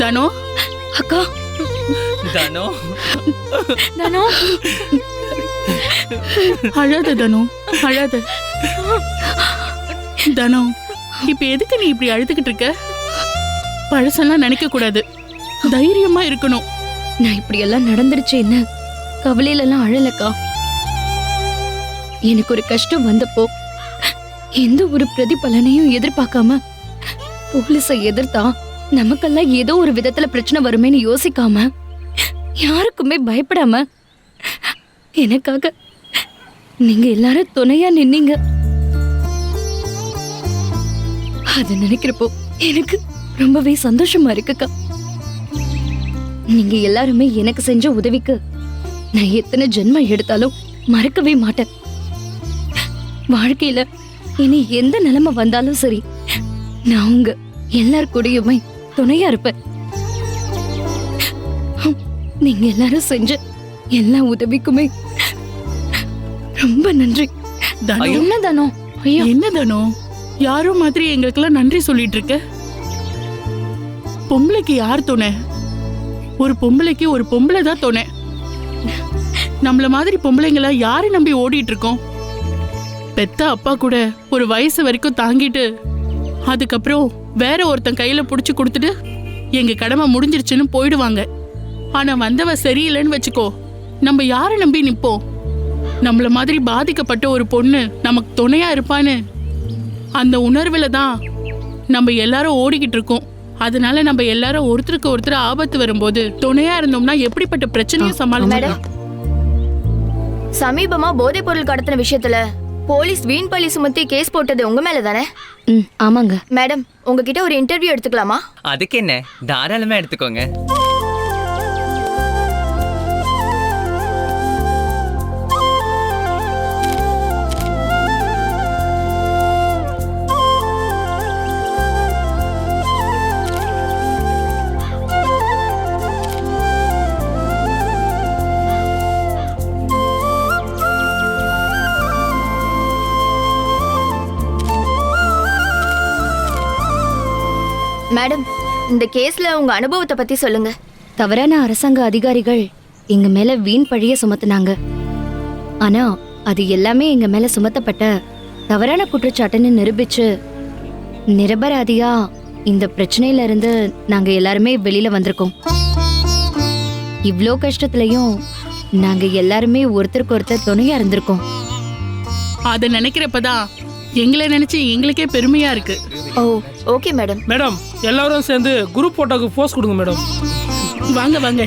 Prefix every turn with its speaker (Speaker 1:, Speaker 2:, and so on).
Speaker 1: தனோ?
Speaker 2: அக்கா.
Speaker 3: தனோ?
Speaker 2: தானோ?
Speaker 1: அழாத தனோ அழாத. தனோ இப்ப எதுக்கு நீ இப்படி அழுதுகிட்டு இருக்க? பழசெல்லாம் நினைக்க கூடாது. தைரியமா இருக்கணும்.
Speaker 2: நான் இப்படி எல்லாம் நடந்துருச்சேன்னு கவலையில எல்லாம் அழலக்கா. எனக்கு ஒரு கஷ்டம் வந்தப்போ எந்த ஒரு பிரதிபலனையும் எதிர்பார்க்காம போலீஸை எதிர்த்தா நமக்கெல்லாம் ஏதோ ஒரு விதத்துல பிரச்சனை வருமேன்னு யோசிக்காம யாருக்குமே பயப்படாம எனக்காக நீங்க எல்லாரும் துணையா நின்னீங்க. அத நினைக்கிறப்போ எனக்கு ரொம்பவே சந்தோஷமா இருக்குக்கா. நீங்க எல்லாருமே எனக்கு செஞ்ச உதவிக்கு நான் எத்தனை ஜென்மம் எடுத்தாலும் மறக்கவே மாட்டேன். வாழ்க்கையில இனி எந்த நிலைமை வந்தாலும் சரி நான் உங்க எல்லார் கூடயுமே துணையா இருப்பேன் ஹம், நீங்க எல்லாரும் செஞ்ச எல்லா உதவிக்குமே ரொம்ப நன்றி. என்ன தானோ? ஐயோ.
Speaker 1: என்ன தனோ? யாரோ மாதிரி எங்களுக்கெல்லாம் நன்றி சொல்லிட்டு இருக்க. பொம்பளைக்கு யார் துணை? ஒரு பொம்பளைக்கு ஒரு பொம்பளை தான் துணை. நம்மள மாதிரி பொம்பளைங்கள யாரை நம்பி ஓடிட்டு இருக்கோம்? பெத்த அப்பா கூட ஒரு வயசு வரைக்கும் தாங்கிட்டு அதுக்கப்புறம் வேற ஒருத்தன் கையில புடிச்சு கொடுத்துட்டு எங்க கடமை முடிஞ்சிருச்சுன்னு போயிடுவாங்க. ஆனா வந்தவ சரியில்லைன்னு வச்சுக்கோ நம்ம யாரை நம்பி நிப்போம்? நம்மள மாதிரி பாதிக்கப்பட்ட ஒரு பொண்ணு நமக்கு துணையா இருப்பான்னு. அந்த உணர்வுல தான் நம்ம எல்லாரும் ஓடிக்கிட்டு இருக்கோம். அதனால நம்ம எல்லாரும் ஒருத்தருக்கு ஒருத்தர் ஆபத்து வரும்போது துணையா இருந்தோம்னா எப்படிப்பட்ட பிரச்சனையும் சமாளிச்சிடலாம்
Speaker 4: சமீபமா போதைப் பொருள் கடத்தின விஷயத்துல போலீஸ் வீண் பழி சுமத்தி கேஸ் போட்டது உங்க மேல தானே?
Speaker 2: ம் ஆமாங்க.
Speaker 4: மேடம் உங்ககிட்ட ஒரு இன்டர்வியூ எடுத்துக்கலாமா?
Speaker 3: அதுக்கு என்ன? தாராளமா எடுத்துக்கோங்க.
Speaker 4: மேடம் இந்த கேஸ்ல உங்க அனுபவத்தை பத்தி சொல்லுங்க.
Speaker 2: தவறான அரசாங்க அதிகாரிகள் எங்க மேல வீண் பழிய சுமத்துனாங்க. ஆனா அது எல்லாமே எங்க மேல சுமத்தப்பட்ட தவறான குற்றச்சாட்டுன்னு நிரூபிச்சு நிரபராதியா இந்த பிரச்சனையில இருந்து நாங்க எல்லாருமே வெளியில வந்திருக்கோம். இவ்ளோ கஷ்டத்துலயும் நாங்க எல்லாருமே ஒருத்தருக்கு ஒருத்தர் துணையா இருந்திருக்கோம்.
Speaker 1: அதை நினைக்கிறப்பதான் எங்களை நினைச்சு எங்களுக்கே பெருமையா இருக்கு.
Speaker 4: ஓ ஓகே மேடம்
Speaker 5: மேடம் எல்லாரும் சேர்ந்து குரூப் போட்டோக்கு போஸ்ட் கொடுங்க மேடம்
Speaker 1: வாங்க வாங்க.